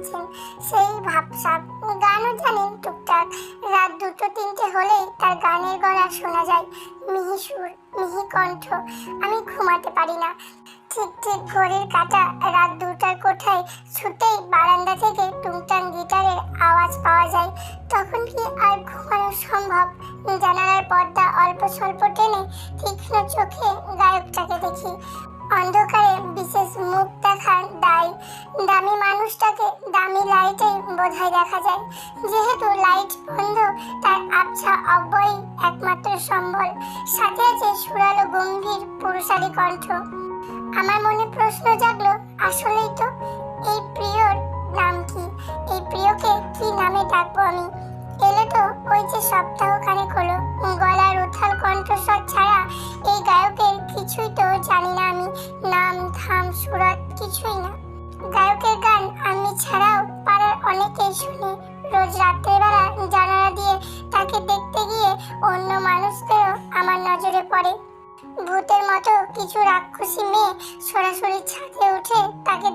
পড়াশোনা করে এসেছেন দেখা যায়। যেহেতু লাইট বন্ধ, তার আবছা অব্যয় একমাত্র সম্বল। সাথে আছে সুরালো গম্ভীর পুরুষালী কণ্ঠ। আমার মনে প্রশ্ন জাগলো, আসলেই তো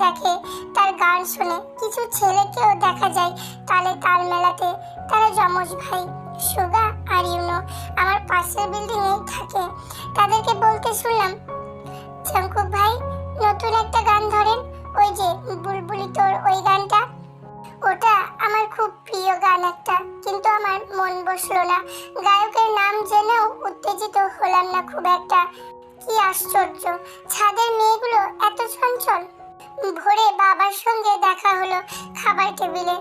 দেখে তার গান শুনে কিছু ছেলেকেও দেখা যায়। তালে তাল মেলাতে তারা যমজ ভাই, সুগা আর ইউনো আমার পাশের বিল্ডিং থাকে। তাদেরকে বলতে শুনলাম শঙ্কুক ভাই, নতুন একটা গান ধরেন, ওই যে বুলবুলি তোর ওই গানটা। ওটা আমার খুব প্রিয় গান একটা, কিন্তু আমার মন বসল না। গায়কের নাম জেনেও উত্তেজিত হলাম না খুব একটা। কি আশ্চর্য, ছাদের মেয়েগুলো এত চঞ্চল। ভোরে বাবার সঙ্গে দেখা হলো খাবার টেবিলে।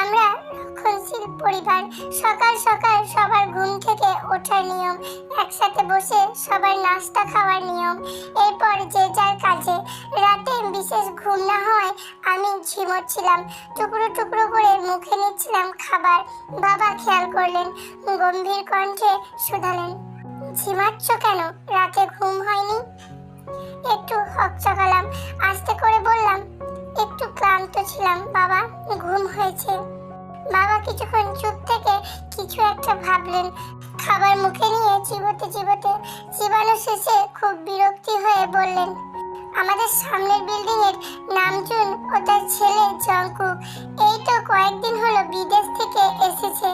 আমরা রক্ষণশীল পরিবার, সকাল সকাল সবার ঘুম থেকে ওঠার নিয়ম, একসাথে বসে সবার নাস্তা খাওয়ার নিয়ম। এরপর যে যার কাজে, রাতে বিশেষ ঘুম না হওয়ায় আমি ঝিমোচ্ছিলাম, টুকরো টুকরো করে মুখে নিচ্ছিলাম খাবার। বাবা খেয়াল করলেন, গম্ভীর কণ্ঠে শুধালেন, ঝিমাচ্ছ কেন? রাতে ঘুম হয়নি? একটু হকচকালাম, আস্তে করে বললাম, একটু ক্লান্ত ছিলাম, বাবা, ঘুম হয়েছে। বাবা কিছুক্ষণ চুপ থেকে কিছু একটা ভাবলেন। খাবার মুখে নিয়ে চিবোতে চিবোতে চিবানো শেষে খুব বিরক্তি হয়ে বললেন, আমাদের সামনের বিল্ডিং এর নামজুন ও তার ছেলে জঙ্কুক এই তো কয়েকদিন হলো বিদেশ থেকে এসেছে।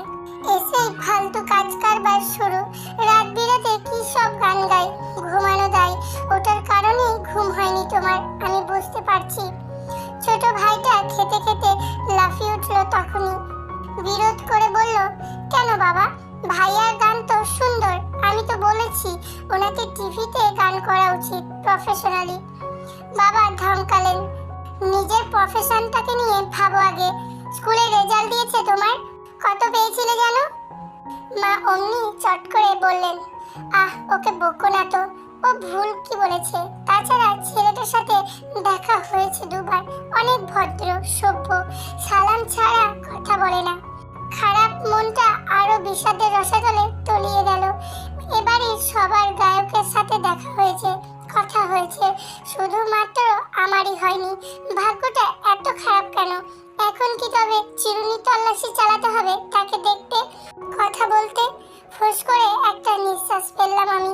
এসেই ফালতু কাজ কারবার শুরু। রাত বিরাতে কি সব গান গায়, ঘুমানো দেয়, ওটার কারণেই ঘুম হয়নি তোমার, আমি বুঝতে পারছি। ছোট ভাইটা খেতে খেতে লাফিয়ে উঠল তখনই। বিরোধ করে বলল, কেন বাবা? ভাইয়ার গান তো সুন্দর, আমি তো বলেছি, ওনাকে টিভিতে গান করা উচিত প্রফেশনালি বাবা ধমকালেন, নিজের প্রফেশনটাকে নিয়ে ভাবো আগে। স্কুলে রেজাল্ট দিয়েছে তোমার? কত পেয়েছিলে জানো? মা অমনি চট করে বললেন, আহ, ওকে বকো না তো। ও ভুল কি বলেছে? তাছাড়া ছেলেটার সাথে দেখা হয়েছে দুবার। অনেক ভদ্র, সভ্য, সালাম ছাড়া কথা বলে না। খারাপ মনটা আরও বিষাদের রসাতলে তলিয়ে গেল। এবারে সবার গায়কের সাথে দেখা হয়েছে, কথা হয়েছে। শুধুমাত্র আমারই হয়নি। ভাগ্যটা এত খারাপ কেন? এখন কি তবে চিরুনি তল্লাশি চালাতে হবে, তাকে দেখতে, কথা বলতে। ফুস করে একটা নিঃশ্বাস ফেললাম আমি।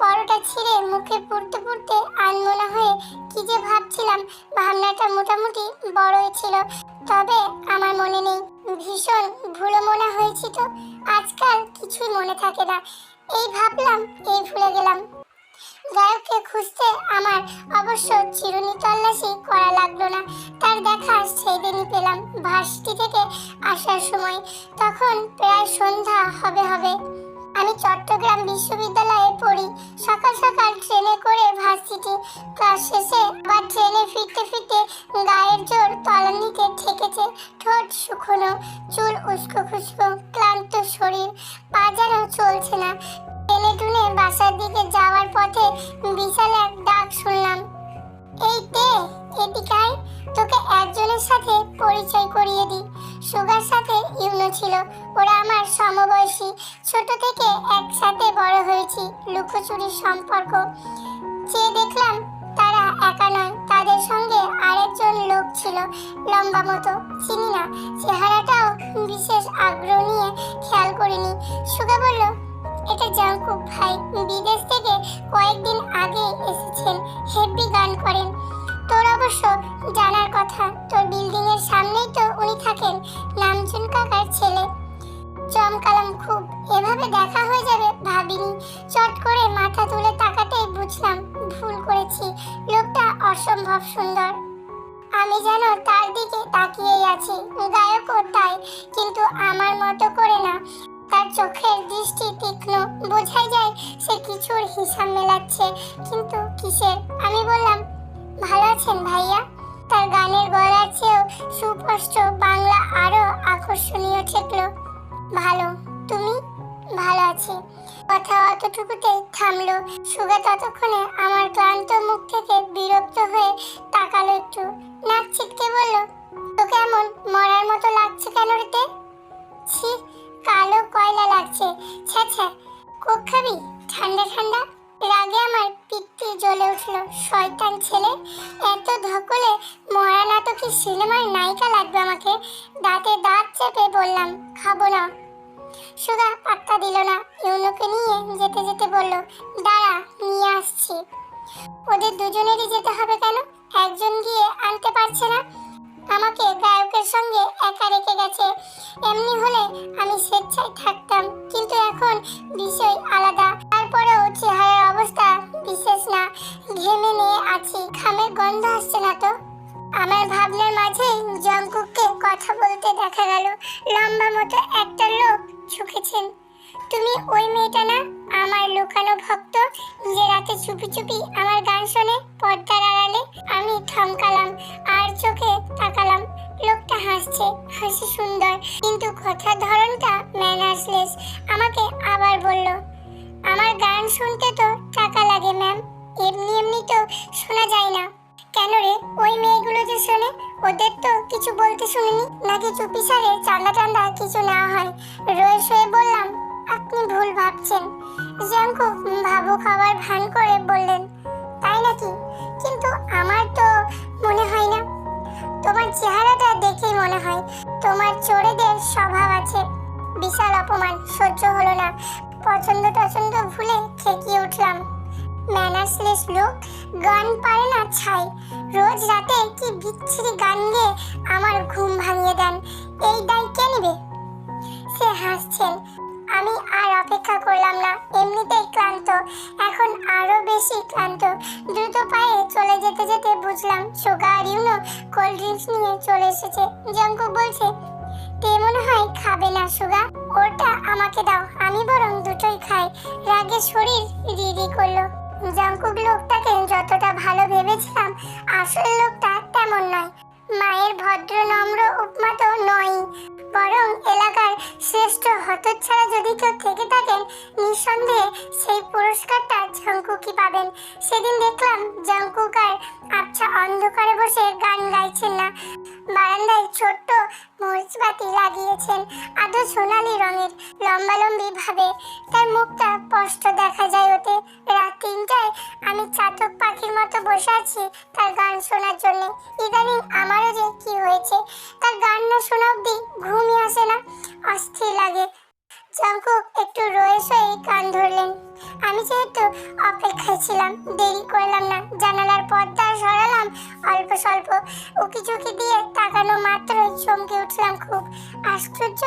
পরোটা ছিঁড়ে মুখে পুড়তে পুড়তে আনমনা হয়ে কি যে ভাবছিলাম, ভাবনাটা মোটামুটি বড়ই ছিল। তবে আমার মনে নেই, ভীষণ ভুলো মনে হয়েছি তো। আজকাল কিছুই মনে থাকে না। এই ভাবলাম, এই ভুলে গেলাম। গায়ককে খুঁজতে আমার অবশ্য চিরুনি তল্লাশি করা লাগল না। তার দেখা সেই দিনই পেলাম ভার্সিটি থেকে আসার সময়। তখন প্রায় সন্ধ্যা হবে হবে। আমি চট্টগ্রাম বিশ্ববিদ্যালয়ে পড়ি। সকাল সকাল ট্রেনে করে ভার্সিটি ক্লাস শেষে আবার ট্রেনে ফিরতে ফিরতে গায়ের জোর তলানিতে ঠেকেছে। ঠোঁট শুকনো, চুল উস্কো খুস্কো, ক্লান্ত শরীর। পা চলছে না। টেনে বাসার দিকে যাওয়ার পথে বিশাল এক ডাক শুনলাম। এই তে এদিকে আয় তোকে একজনের সাথে পরিচয় করিয়ে দিই। সুগার সাথে ইউনো ছিল। ওরা আমার সমবয়সী। ছোট থেকে একসাথে বড় হয়েছি। লুকোচুরির সম্পর্ক। চেয়ে দেখলাম তারা একা নয়। তাদের সঙ্গে আরেকজন লোক ছিল লম্বা মতো। চিনি না। চেহারাটাও বিশেষ আগ্রহ নিয়ে খেয়াল করিনি। সুগা বলল এটা জাংকুক ভাই বিদেশ থেকে কয়েকদিন আগে এসেছেন হেভি গান করেন। তোর অবশ্য জানার কথা, তোর বিল্ডিং এর সামনেই তো উনি থাকে লম্বা মতো একটা লোক ঝুঁকেছেন। তুমি ওই মেয়েটা না, আমার লুকানো ভক্ত যে রাতে চুপি চুপি আমার গান শোনে, পর্দার আড়ালে আমি থমকালাম আর চোখে তাকালাম। লোকটা হাসছে, হাসি সুন্দর, কিন্তু কথার ধরনটা ম্যানার্সলেস আমাকে আবার বলল, আমার গান শুনতে তো টাকা লাগে, ম্যাম। এমনি এমনি তো শোনা যায় না। কেন রে, ওই মেয়েগুলো যে শোনে ওদের তো কিছু বলতে শুনিনি। নাকি চুপি সারে চান্দা টান্দা কিছু নেওয়া হয়? রয়ে শুয়ে বললাম, আপনি ভুল ভাবছেন। জাঙ্কু ভাবু খাবার ভান করে বললেন, তাই নাকি? কিন্তু আমার তো মনে হয় না। তোমার চেহারাটা দেখেই মনে হয়, তোমার চোরেদের স্বভাব আছে। বিশাল অপমান, সহ্য হলো না। পছন্দ টছন্দ ভুলে খেকিয়ে উঠলাম। ম্যানার্সলেস লোক গান পারে না ছাই। রোজ রাতে কি বিচ্ছিরি গান গেয়ে আমার ঘুম ভাঙিয়ে দেন। এই দায় কে নেবে? সে হাসছেন। আমি আর অপেক্ষা করলাম না। এমনিতেই ক্লান্ত। এখন আরও বেশি ক্লান্ত। দ্রুত পায়ে চলে যেতে যেতে বুঝলাম সুগা আর ইউনো কোল্ড ড্রিঙ্কস নিয়ে চলে এসেছে। জঙ্কু বলছে, তে মনে হয় খাবে না সুগা ওটা আমাকে দাও। আমি বরং দুটোই খাই। রাগে শরীর রিরি করল। জঙ্কুক লোকটাকে যতটা ভালো ভেবেছিলাম, আসল লোকটা তেমন নয়। মায়ের ভদ্র, নম্র উপমা তো নয় বরং এলাকার শ্রেষ্ঠ হতচ্ছাড়া যদি কেউ থেকে থাকেন, নিঃসন্দেহে সেই পুরস্কারটা জঙ্কুকই পাবেন। সেদিন দেখলাম জঙ্কুক আর আবছা অন্ধকারে বসে গান গাইছেন না। বারান্দায় ছোট্ট মরিচবাতি লাগিয়েছেন আদৌ সোনালি রঙের লম্বালম্বি ভাবে তার মুখটা স্পষ্ট দেখা যায় ওতে রাত তিনটায় আমি চাতক পাখির মতো বসে আছি তার গান শোনার জন্য। ইদানিং আমারও যে কি হয়েছে, তার গান না শোনা অব্দি ঘুমই আসে না। অস্থির লাগে। জঙ্কুক একটু রয়ে সয়ে কান ধরলেন। আমি যেহেতু অপেক্ষায় ছিলাম, দেরি করলাম না। জানালার পর্দা সরালাম অল্প স্বল্প উকি ঝুঁকি দিয়ে তাকানো মাত্রই চমকে উঠলাম খুব। আশ্চর্য,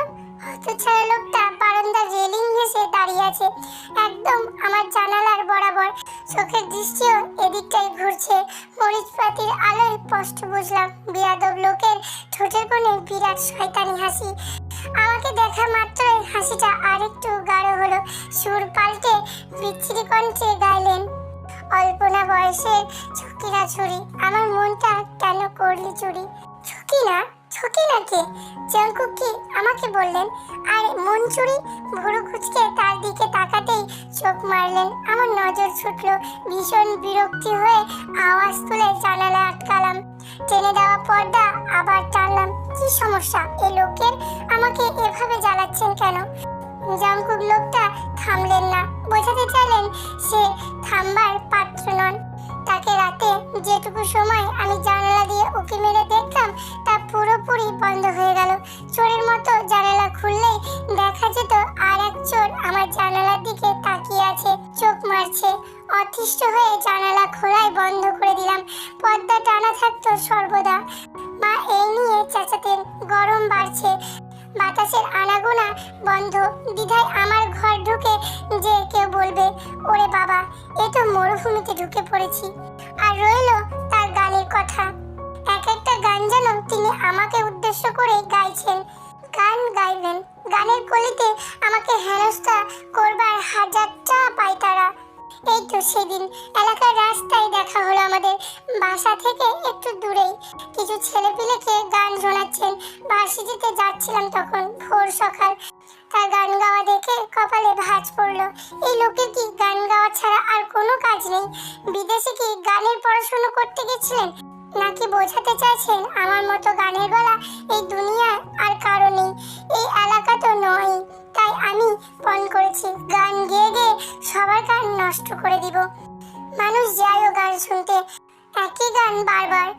হতছাড়া লোকটা বারান্দার রেলিং ঘেঁষে দাঁড়িয়ে আছে। একদম আমার জানালার বরাবর। চোখের দৃষ্টিও এদিকটাই ঘুরছে। মরিচপাতির আলোয় স্পষ্ট বুঝলাম, বিয়াদব লোকের ঠোঁটের কোণে বিরাট শয়তানি হাসি। আমাকে দেখা মাত্রই হাসিটা আরেকটু গাঢ় হলো। সুর পাল্টে বিচ্ছিরি কণ্ঠে গাইলেন অল্পনা বয়সের ছকিনা ছুরি, আমার মনটা কেন করলি চুরি? ছকি না ছকি না কে জঙ্কু কি আমাকে বললেন? আর মন চুরি ভুরু কুচকে তার দিকে তাকাতেই চোখ মারলেন। আমার নজর ছুটলো, ভীষণ বিরক্তি হয়ে আওয়াজ তুলে জানালা আটকালাম। টেনে দেওয়া পর্দা আবার টানলাম। কি সমস্যা? এ লোকের আমাকে এভাবে জ্বালাচ্ছেন কেন? জঙ্কুক লোকটা থামলেন না। বোঝাতে চাইলেন সে থামবার পাত্র নন। তাকে রাতে যেটুকু সময় আমি জানালা দিয়ে উঁকি মেরে দেখতাম তা পুরোপুরি বন্ধ হয়ে গেল। চোরের মতো জানালা খুললেই দেখা যেত আর এক চোর আমার জানালার দিকে তাকিয়ে আছে, চোখ মারছে। অতিষ্ঠ হয়ে জানালা খোলাই বন্ধ করে দিলাম। পর্দা টানা থাকতো সর্বদা। মা এই নিয়ে চেঁচাতেন, গরম বাড়ছে। বাতাসের আনাগোনা বন্ধ। দ্বিধায় আমার ঘর ঢুকে যে কেউ বলবে, ওরে বাবা, এ তো মরুভূমিতে ঢুকে পড়েছি। আর রইল তার গানের কথা। এক একটা গান যেন তিনি আমাকে উদ্দেশ্য করে গাইছেন। গান গাইবেন। গানের কলিতে আমাকে হেনস্থা করবার হাজারটা পায় তারা এই তো সেদিন এলাকার রাস্তায় দেখা হলো আমাদের। বাসা থেকে একটু দূরেই কিছু ছেলেপিলেকে গান শোনাচ্ছেন। ভার্সিটিতে যাচ্ছিলাম তখন, ভোর সকাল। তার গান গাওয়া দেখে কপালে ভাঁজ পড়ল। এই লোকের কি গান গাওয়া ছাড়া আর কোনো কাজ নেই? বিদেশে কি গানের পড়াশুনো করতে গেছিলেন? নাকি বোঝাতে চাইছেন আমার মতো গানের গলা এই দুনিয়ায় আর কারও নেই? এই এলাকা তো নয়, তাই আমি পণ করেছি। গান গেয়ে গেয়ে সবার গান নষ্ট করে দিব। মানুষ যায়ও গান শুনতে। একই গান বারবার।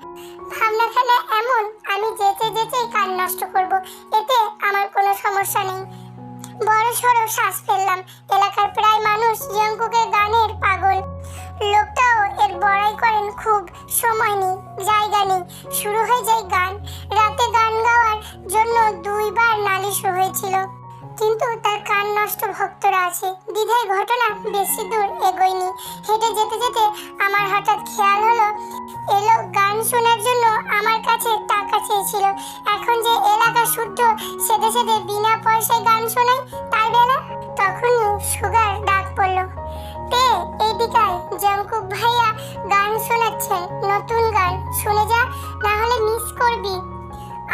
ভাবনাখানা এমন, আমি যেতে যেতেই গান নষ্ট করব, এতে আমার কোনো সমস্যা নেই। বড় সড়ো শ্বাস ফেললাম, এলাকার প্রায় মানুষ জঙ্কুকের গানের পাগল। লোকটাও এর বড়াই করেন খুব, সময় নেই, জায়গা নেই। শুরু হয়ে যায় গান, রাতে গান গাওয়ার জন্য দুইবার নালিশ হয়েছিল। কিন্তু তার কান নষ্ট ভক্তরা আছে। দ্বিধায় ঘটনা বেশি দূর এগোয়নি। হেঁটে যেতে যেতে আমার হঠাৎ খেয়াল হলো, এলো গান শোনার জন্য আমার কাছে টাকা চেয়েছিল। এখন যে এলাকা শুদ্ধ, সেদে সেদে বিনা পয়সায় গান শোনাই তার বেলা? তখনই সুগার ডাক পড়ল, তে এদিকায় জঙ্কুক ভাইয়া গান শোনাচ্ছেন, নতুন গান, শুনে যা, না হলে মিস করবি।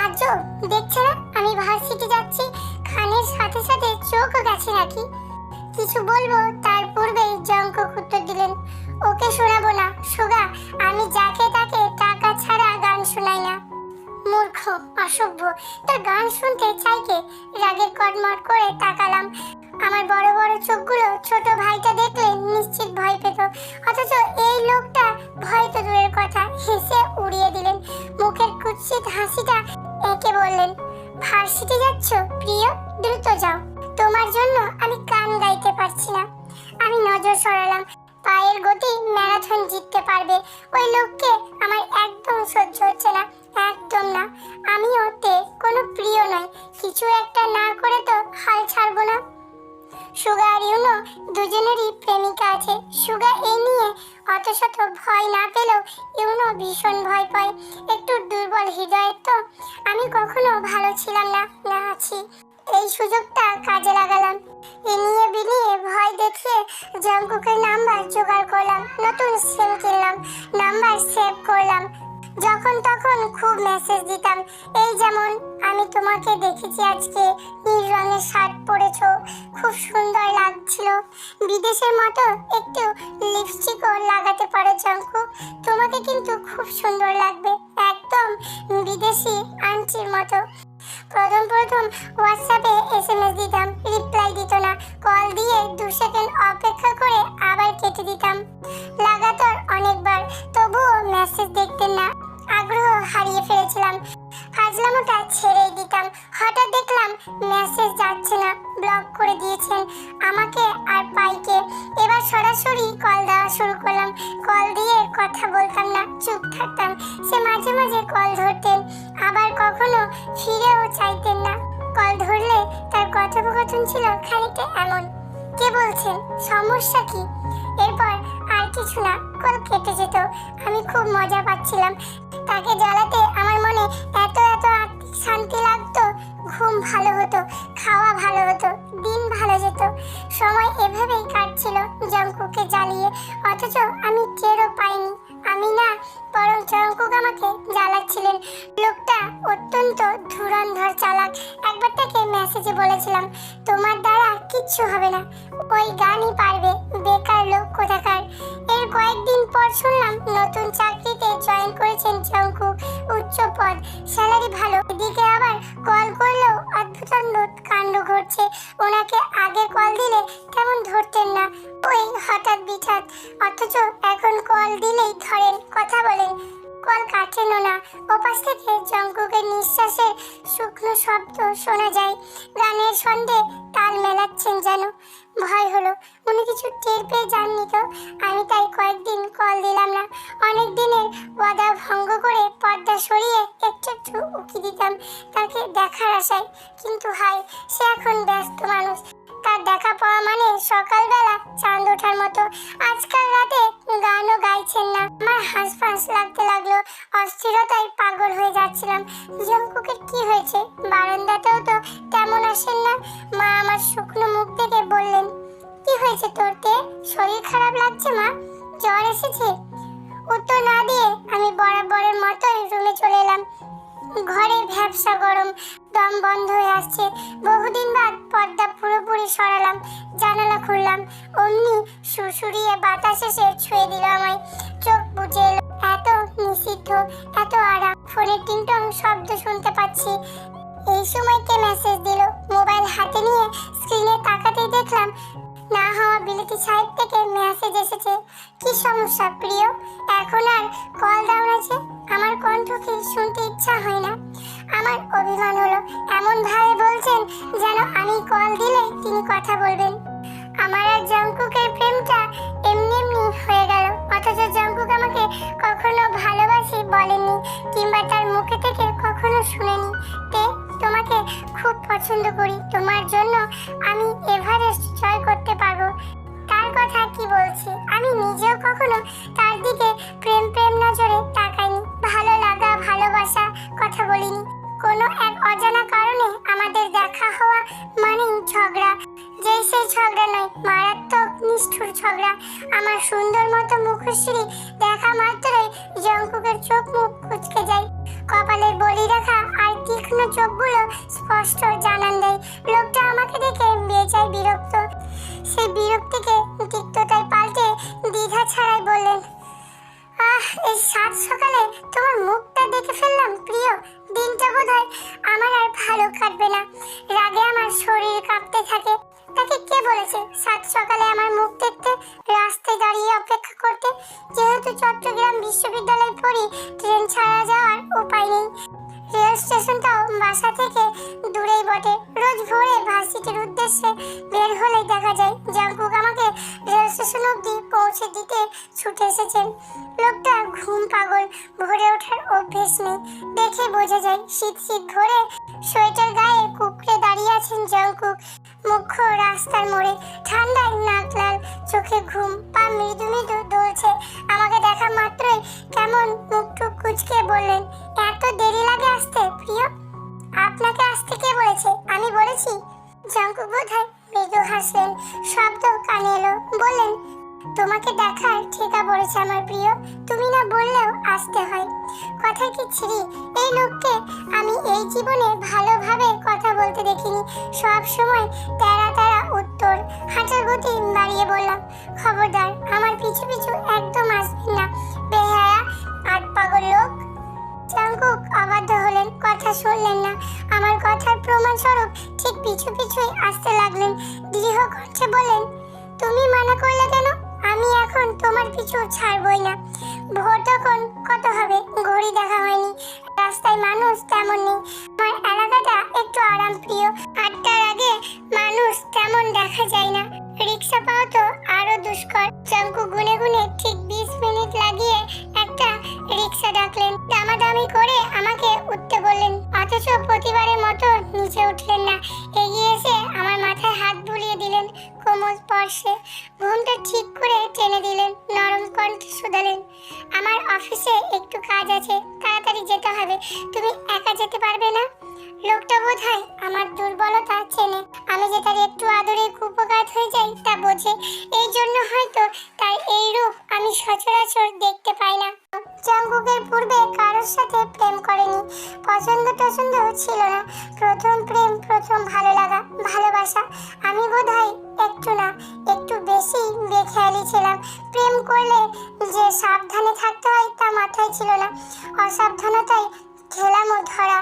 আজও দেখছে না, আমি ভার্সিটি যাচ্ছি খানের সাথে সাথে চোখও গেছে রাখি। কিছু বলব, তার পূর্বেই জঙ্কক উত্তর দিলেন, ওকে শোনাবো না, সুগা, আমি যাকে তাকে টাকা ছাড়া গান শোনাই না। মূর্খ, অসভ্য, তার গান শুনতে চাইকে রাগের কটমট করে তাকালাম শত ভয় না পেলেও ইউনো ভীষণ ভয় পায়। একটু দুর্বল হৃদয়ের তো। আমি কখনো ভালো ছিলাম না না আছি। এই সুযোগটা কাজে লাগালাম। এ নিয়ে বিনিয়ে ভয় দেখিয়ে জঙ্কুকের নাম্বার জোগাড় করলাম। নতুন সিম কিনলাম, নাম্বার সেভ করলাম। যখন তখন খুব মেসেজ দিতাম। এই যেমন আমি তোমাকে দেখেছি আজকে, নীল রঙের শার্ট পরেছো, খুব সুন্দর লাগছিল। বিদেশের মতো একটু লিপস্টিকও লাগাতে পারো জঙ্কু তোমাকে কিন্তু খুব সুন্দর লাগবে, একদম বিদেশি আন্টির মতো। প্রথম প্রথম হোয়াটসঅ্যাপে এসএমএস দিতাম রিপ্লাই দিত না। কল দিয়ে দু সেকেন্ড অপেক্ষা করে আবার কেটে দিতাম। লাগাতার অনেকবার, তবুও মেসেজ দেখতেন না। আগ্রহ হারিয়ে ফেলেছিলাম। ফাজলামোটা ছেড়েই দিতাম। হঠাৎ দেখলাম মেসেজ যাচ্ছে না ব্লক করে দিয়েছেন। আমাকে আর পাইকে। এবার সরাসরি কল দেওয়া শুরু করলাম। কল দিয়ে কথা বলতাম না, চুপ থাকতাম। সে মাঝে মাঝে কল ধরতেন। আবার কখনো ফিরেও চাইতেন না। কল ধরলে তার কথোপকথন ছিল খানিকটা এমন। কে বলছেন? সমস্যা কি? এরপর আর কিছু না, কল কেটে যেত। আমি খুব মজা পাচ্ছিলাম। তাকে জ্বালাতে আমার মনে এত এত শান্তি লাগতো, ঘুম ভালো হতো, খাওয়া ভালো হতো, দিন ভালো যেত। সময় এভাবেই কাটছিল জঙ্কুকে জ্বালিয়ে। অথচ আমি টেরও অত্যন্ত ধুরন্ধর চালাক। একবার তাকে মেসেজে বলেছিলাম, তোমার দ্বারা কিচ্ছু হবে না। ওই গানই পারবে। বেকার লোক কোথাকার? এর কয়েকদিন পর শুনলাম, নতুন চাকরিতে জয়েন করেছেন জঙ্কুক উচ্চ পদ। স্যালারি ভালো। এদিকে আবার কল করলেও অদ্ভুত কাণ্ড ঘটছে। ওনাকে আগে কল দিলে তেমন ধরতেন না। ওই হঠাৎ বিঠাৎ। অথচ এখন কল দিলেই ধরেন, কথা বলেন। কল কাটেল না ওপাশ থেকে জঙ্কুকের নিঃশ্বাসের শুকনো শব্দ শোনা যায়। গানের সন্ধে তাল মেলাচ্ছেন যেন। ভয় হলো, উনি কিছু টের পেয়ে যাননি তো? আমি তাই কয়েকদিন কল 上 ট্রেন ছাড়া রেল স্টেশনটাও বাসা থেকে দূরেই বটে। রোজ ভোরে ভার্সিটির উদ্দেশ্যে বের হলেই দেখা যায় জাঙ্কুক আমাকে রেল স্টেশন অবধি পৌঁছে দিতে ছুটে এসেছেন। লোকটা ঘুম পাগল, ভোরে ওঠার অভ্যেস নেই। দেখে বোঝা যায়, শীত শীত ভোরে সোয়েটার গায়ে কুকড়ে দাঁড়িয়ে আছেন জঙ্কুক মুখ্য রাস্তার মোড়ে ঠান্ডায় নাক লাল, চোখে ঘুম, পা মৃদু মৃদু দুলছে। আমাকে দেখা মাত্রই কেমন মুখ টুক কুচকে বললেন এত দেরি লাগে আসতে, প্রিয়। আপনাকে আসতে কে বলেছে? আমি বলেছি। জঙ্কুক বোধহয় মৃদু হাসলেন, শব্দ কানে এলো, বললেন, তোমাকে দেখার ঠিকা পড়েছে আমার প্রিয়, তুমি না বললেও আসতে হয়। কথা কি ছিরি? এই লোককে আমি এই জীবনে ভালোভাবে কথা বলতে দেখিনি। সব সময় তেরা তেরা উত্তর হাঁটার গতি বাড়িয়ে বললাম, খবরদার, আমার পিছু পিছু একদম আসবেন না। চাঙ্কুক অবাধ্য হলেন কথা শুনলেন না। আমার কথার প্রমাণ স্বরূপ ঠিক পিছু পিছুই আসতে লাগলেন দৃঢ় কণ্ঠে বললেন, তুমি মানা করলে কেন? আমি এখন তোমার পিছু ছাড়বই না। ভোর তখন কত হবে? ঘড়ি দেখা হয়নি। রাস্তায় মানুষ তেমন নেই। আমার এলাকাটা একটু আরাম প্রিয় আটটার আগে মানুষ তেমন দেখা যায় না। রিক্সা পাওয়া তো আরও দুষ্কর। চঙ্কু গুনে গুনে ঠিক বিশ মিনিট লাগিয়ে রিক্সা ডাকলেন। দামাদামি করে আমাকে উঠতে বললেন। অথচ প্রতিবারের মতো নিচে উঠলেন না। এগিয়ে এসে আমার মাথায় হাত বুলিয়ে দিলেন কোমল স্পর্শে। ঘুমটা ঠিক করে টেনে দিলেন, নরম কণ্ঠে শুধালেন। আমার অফিসে একটু কাজ আছে, তাড়াতাড়ি যেতে হবে। তুমি একা যেতে পারবে না? লোকটা বোধহয় আমার দুর্বলতা চেনে। আমি যে তার একটু আদরে কুপকাত হয়ে যাই তা বোঝে। এই জন্য হয়তো তার এই রূপ আমি সচরাচর দেখতে পাই না। জঙ্গুকের পূর্বে কারোর সাথে প্রেম করেনি। পছন্দ টছন্দ ছিল না। প্রথম প্রেম, প্রথম ভালো লাগা ভালোবাসা। আমি বোধহয় একটু না, একটু বেশি বেখেয়ালি ছিলাম। প্রেম করলে যে সাবধানে থাকতে হয় তা মাথায় ছিল না। অসাবধানতায় খেলামও ধরা।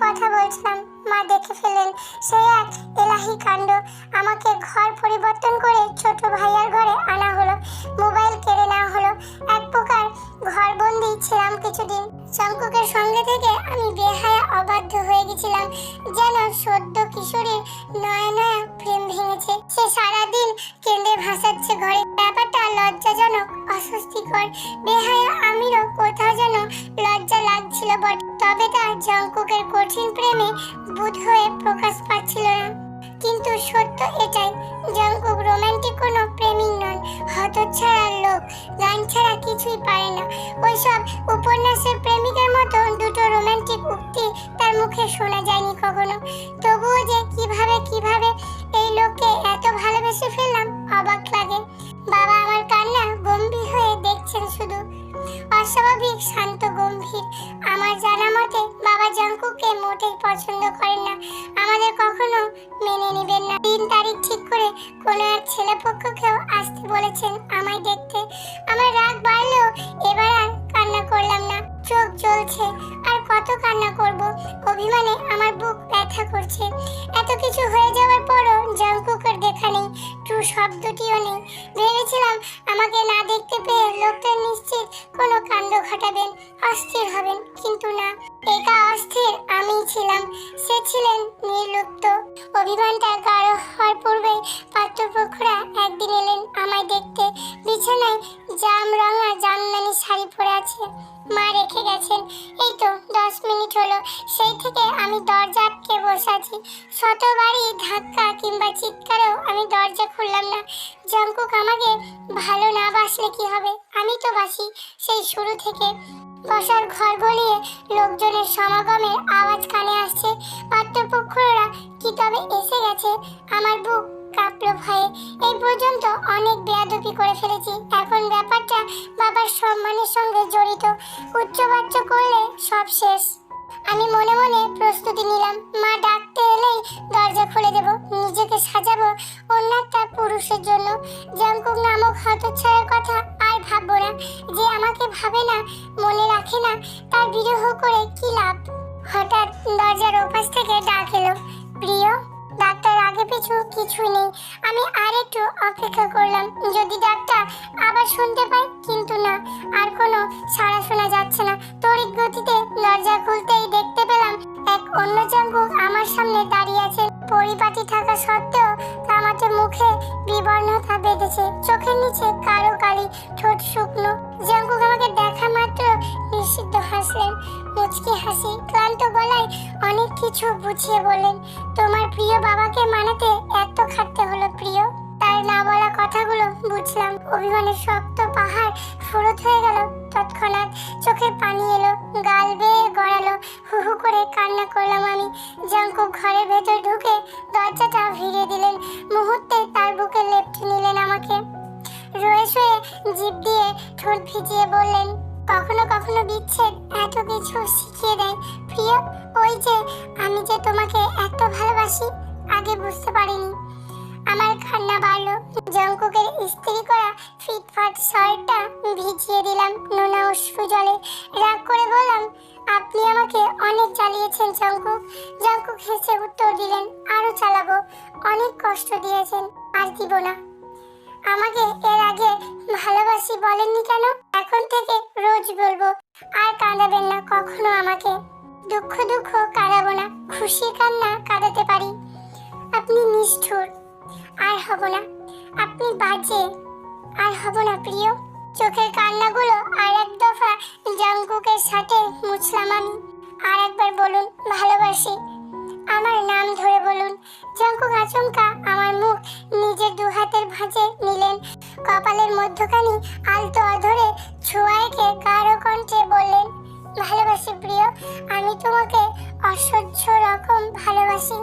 কথা বলছিলাম। মা দেখে ফেলেন সেই এক এলাহি কাণ্ড। আমাকে ঘর পরিবর্তন করে ছোট ভাইয়ার ঘরে আনা হলো। মোবাইল কেড়ে নেওয়া হলো। এক প্রকার ঘরবন্দি ছিলাম কিছুদিন। শঙ্কুকের সঙ্গে থেকে আমি বেহায়া অবাধ্য হয়ে গেছিলাম। যেন সদ্য কিশোরীর নয়া নয়া প্রেম ভেঙেছে। সে সারাদিন কেন্দ্রে ভাসাচ্ছে ঘরে। ব্যাপারটা লজ্জাজনক, অস্বস্তিকর। বেহায়া আমিরও কোথাও যেন লজ্জা লাগছিল বটে। তবে তা জঙ্কুকের কঠিন প্রেমে বুধ হয়ে প্রকাশ পাচ্ছিল না। কিন্তু সত্য এটাই, জঙ্কুক রোমান্টিক কোনো প্রেমিক নন হতচ্ছাড়ার লোক গান ছাড়া কিছুই পারে না। ওইসব উপন্যাসের প্রেমিকের মতো দুটো রোমান্টিক উক্তি তার মুখে শোনা যায়নি কখনো। তবুও যে কীভাবে কীভাবে এই লোককে এত ভালোবেসে ফেললাম, অবাক লাগে। বাবা অস্বাভাবিক শান্ত, গম্ভীর। আমার জানা মতে বাবা জঙ্কুকে মোটেই পছন্দ করেন না। আমাদের কখনো মেনে নেবেন না। দিন তারিখ ঠিক করে কোনো এক ছেলেপক্ষকেও আসতে বলেছেন আমায় দেখতে। আমার রাগ বাড়লেও এবার আর কান্না করলাম না। চোখ জ্বলছে। আর কত কান্না করব? অভিমানে আমার বুক ব্যথা করছে। এত কিছু হয়ে যাওয়ার পরও জঙ্কুকের দেখা নেই, ট্রু শব্দটিও নেই। ভেবেছিলাম আমাকে না দেখতে পেয়ে লোকটা নিশ্চিত কোনো কাণ্ড ঘটাবেন, অস্থির হবেন, কিন্তু না। একা অস্থির আমি ছিলাম, সে ছিলেন নির্লুপ্ত। অভিমানটা হওয়ার পূর্বেই পাত্রপক্ষরা একদিন এলেন আমায় দেখতে। বিছানায় জাম রঙা জামদানি শাড়ি পরে আছে। মা রেখে গেছেন। এই তো, দশ মিনিট হলো। সেই থেকে আমি দরজা আটকে বসে আছি। শতবারই ধাক্কা কিংবা চিৎকারেও আমি দরজা খুললাম না। জঙ্কুক আমাকে, ভালো না বাসলে কি হবে? আমি তো বাসি। সেই শুরু থেকে বসার ঘর গলিয়ে লোকজনের সমাগমে আওয়াজ কানে আসছে। পাত্রপক্ষরা কি তবে এসে গেছে? আমার বুক কাঁপলো ভয়ে। এই পর্যন্ত অনেক বেয়াদপি করে ফেলেছি। এখন ব্যাপারটা বাবার সম্মানের সঙ্গে জড়িত। উচ্চবাচ্য করলে সব শেষ। আমি মনে মনে প্রস্তুতি নিলাম বুঝিয়ে বললেন, তোমার প্রিয় বাবাকে মানাতে এত খাটতে হলো প্রিয়? তার না বলা কথাগুলো বুঝলাম। অভিমানের শক্ত পাহাড় ফুরত হয়ে গেল। তৎক্ষণাৎ চোখে পানি এলো, গাল বেয়ে গড়ালো। হু হু করে কান্না করলাম আমি। জঙ্কু ঘরের ভেতর ঢুকে দরজাটা ভিড়ে দিলেন। মুহূর্তে তার বুকে লেপটে নিলেন আমাকে। রয়ে শুয়ে জিপ দিয়ে ঠোঁট ভিজিয়ে বললেন কখনো কখনো বিচ্ছেদ এত কিছু শিখিয়ে দেয়। প্রিয়, ওই যে আমি যে তোমাকে এত ভালোবাসি, আগে বুঝতে পারিনি। আমার কান্না বাড়লো, জঙ্কুকের ইস্ত্রি করা ফিটফাট শার্টটা ভিজিয়ে দিলাম নোনা অশ্রু জলে। রাগ করে বললাম, আপনি আমাকে অনেক জ্বালিয়েছেন জঙ্কুক জঙ্কুক হেসে উত্তর দিলেন আরও চালাবো। অনেক কষ্ট দিয়েছেন, আর দিব না। আমাকে এর আগে ভালোবাসি বলেননি কেন? এখন থেকে রোজ বলব, আর কাঁদাবেন না, কখনো আমাকে। দুঃখ দুঃখ কাঁদাবো না, খুশি কান্না কাঁদাতে পারি। আপনি নিষ্ঠুর, আর হব না। আপনি বাজে, আর হব না, প্রিয়। চোখের কান্নাগুলো আর এক দফা জঙ্কুকের সাথে মুছলাম আমি। আর একবার বলুন, ভালোবাসি। আমার নাম ধরে বলুন। জঙ্কুক আচমকা আমার মুখ নিজের দু হাতের ভাঁজে নিলেন। কপালের মধ্যখানি আলতো অধরে ছোঁয়াইকে গাঢ় কণ্ঠে বললেন, ভালোবাসি প্রিয়, আমি তোমাকে অসহ্য রকম ভালোবাসি।